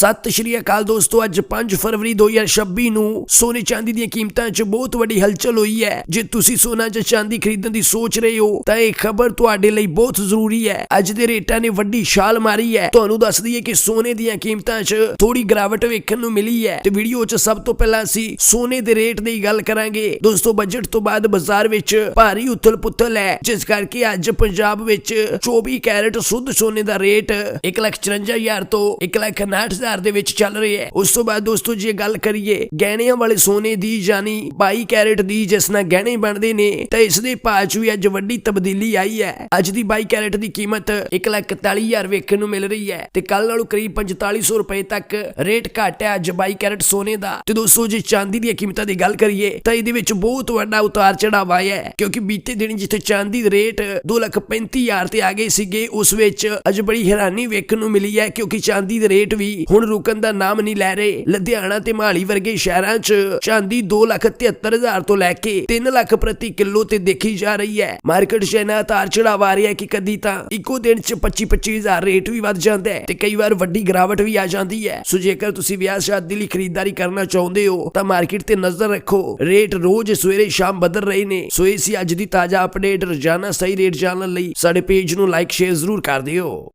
ਸਤਿ ਸ਼੍ਰੀ ਅਕਾਲ ਦੋਸਤੋ, ਅੱਜ 5 ਫਰਵਰੀ 2026 ਨੂੰ ਸੋਨੇ ਚਾਂਦੀ ਦੀਆਂ ਕੀਮਤਾਂ 'ਚ ਬਹੁਤ ਵੱਡੀ ਹਲਚਲ ਹੋਈ ਹੈ। ਜੇ ਤੁਸੀਂ ਸੋਨਾ ਜਾਂ ਚਾਂਦੀ ਖਰੀਦਣ ਦੀ ਸੋਚ ਰਹੇ ਹੋ, ਤਾਂ ਇਹ ਖਬਰ ਤੁਹਾਡੇ ਲਈ ਬਹੁਤ ਜ਼ਰੂਰੀ ਹੈ। ਅੱਜ ਦੇ ਰੇਟਾਂ ਨੇ ਵੱਡੀ ਛਾਲ ਮਾਰੀ ਹੈ। ਤੁਹਾਨੂੰ ਦੱਸ ਦਈਏ ਕਿ ਸੋਨੇ ਦੀਆਂ ਕੀਮਤਾਂ 'ਚ ਥੋੜੀ ਗਿਰਾਵਟ ਵੇਖਣ ਨੂੰ ਮਿਲੀ ਹੈ। ਤੇ ਵੀਡੀਓ 'ਚ ਸਭ ਤੋਂ ਪਹਿਲਾਂ ਅਸੀਂ ਸੋਨੇ ਦੇ ਰੇਟ ਦੀ ਗੱਲ ਕਰਾਂਗੇ। ਦੋਸਤੋ ਬਜਟ ਤੋਂ ਬਾਅਦ ਬਾਜ਼ਾਰ ਵਿੱਚ ਭਾਰੀ ਉਥਲ-ਪੁਥਲ ਹੈ। ਜਿਸ ਕਰਕੇ ਅੱਜ ਪੰਜਾਬ ਵਿੱਚ 24 ਕੈਰਟ ਸ਼ੁੱਧ ਸੋਨੇ ਦਾ ਰੇਟ 154000 ਤੋਂ 169000 ਦੇ ਵਿੱਚ ਚੱਲ ਰਿਹਾ ਹੈ। ਉਸ ਤੋਂ ਬਾਅਦ ਦੋਸਤੋ, ਜੇ ਗੱਲ ਕਰੀਏ ਗਹਿਣਿਆਂ ਵਾਲੇ ਸੋਨੇ ਦੀ ਯਾਨੀ 22 ਕੈਰਟ ਦੀ, ਜਿਸ ਨਾਲ ਗਹਿਣੇ ਬਣਦੇ ਨੇ, ਤਾਂ ਇਸ ਦੇ ਭਾਅ 'ਚ ਵੀ ਅੱਜ ਵੱਡੀ ਤਬਦੀਲੀ ਆਈ ਹੈ। ਅੱਜ ਦੀ 22 ਕੈਰਟ ਦੀ ਕੀਮਤ 141000 ਵੇਖਣ ਨੂੰ ਮਿਲ ਰਹੀ ਹੈ ਤੇ ਕੱਲ ਨਾਲੋਂ ਕਰੀਬ 4500 ਰੁਪਏ ਤੱਕ ਰੇਟ ਘਟ ਹੈ ਅੱਜ 22 ਕੈਰਟ ਸੋਨੇ ਦਾ। ਤੇ ਦੋਸਤੋ, ਜੇ ਚਾਂਦੀ ਦੀਆਂ ਕੀਮਤਾਂ ਦੀ ਗੱਲ ਕਰੀਏ, ਤਾਂ ਇਹਦੇ ਵਿੱਚ ਬਹੁਤ ਵੱਡਾ ਉਤਾਰ ਚੜਾਵ ਆਇਆ ਹੈ, ਕਿਉਂਕਿ ਬੀਤੇ ਦਿਨ ਜਿੱਥੇ ਚਾਂਦੀ ਦੇ ਰੇਟ 235000 ਤੇ ਆ ਗਏ ਸੀਗੇ, ਉਸ ਵਿੱਚ ਅੱਜ ਬੜੀ ਹੈਰਾਨੀ ਵੇਖਣ ਨੂੰ ਮਿਲੀ ਹੈ, ਕਿਉਂਕਿ ਚਾਂਦੀ ਦੇ ਰੇਟ ਵੀ ਹੁਣ ਰੁਕਣ ਦਾ ਨਾਮ ਨਹੀਂ ਲੈ ਰਹੇ। ਲੁਧਿਆਣਾ ਤੇ ਮਹਾਲੀ ਵਰਗੇ ਸ਼ਹਿਰਾਂ 'ਚ ਚਾਂਦੀ 273000 ਤੋਂ ਲੈ ਕੇ 3 ਲੱਖ ਪ੍ਰਤੀ ਕਿਲੋ ਤੇ ਦੇਖੀ ਜਾ ਰਹੀ ਹੈ। ਮਾਰਕੀਟ 'ਚ ਇਹਨਾਂ ਚੜਾਵ ਆ ਰਿਹਾ ਹੈ ਕਿ ਕਦੀ ਤਾਂ ਇੱਕੋ ਦਿਨ 'ਚ 25 25000 ਰੇਟ ਵੀ ਵੱਧ ਜਾਂਦਾ ਹੈ ਤੇ ਕਈ ਵਾਰ ਵੱਡੀ ਗਿਰਾਵਟ ਵੀ ਆ ਜਾਂਦੀ ਹੈ। ਸੋ ਜੇਕਰ ਤੁਸੀਂ ਵਿਆਹ ਸ਼ਾਦੀ ਲਈ ਖਰੀਦਦਾਰੀ ਕਰਨਾ ਚਾਹੁੰਦੇ ਹੋ, ਤਾਂ ਮਾਰਕੀਟ ਤੇ ਨਜ਼ਰ ਰੱਖੋ। ਰੇਟ ਰੋਜ਼ ਸਵੇਰੇ ਸ਼ਾਮ ਬਦਲ ਰਹੇ ਨੇ। ਸੋ ਇਹ ਸੀ ਅੱਜ ਦੀ ਤਾਜ਼ਾ ਅਪਡੇਟ। ਰੋਜ਼ਾਨਾ ਸਹੀ ਰੇਟ ਜਾਣਨ ਲਈ ਸਾਡੇ ਪੇਜ ਨੂੰ ਲਾਈਕ, ਸ਼ੇਅਰ ਜ਼ਰੂਰ ਕਰ ਦਿਓ।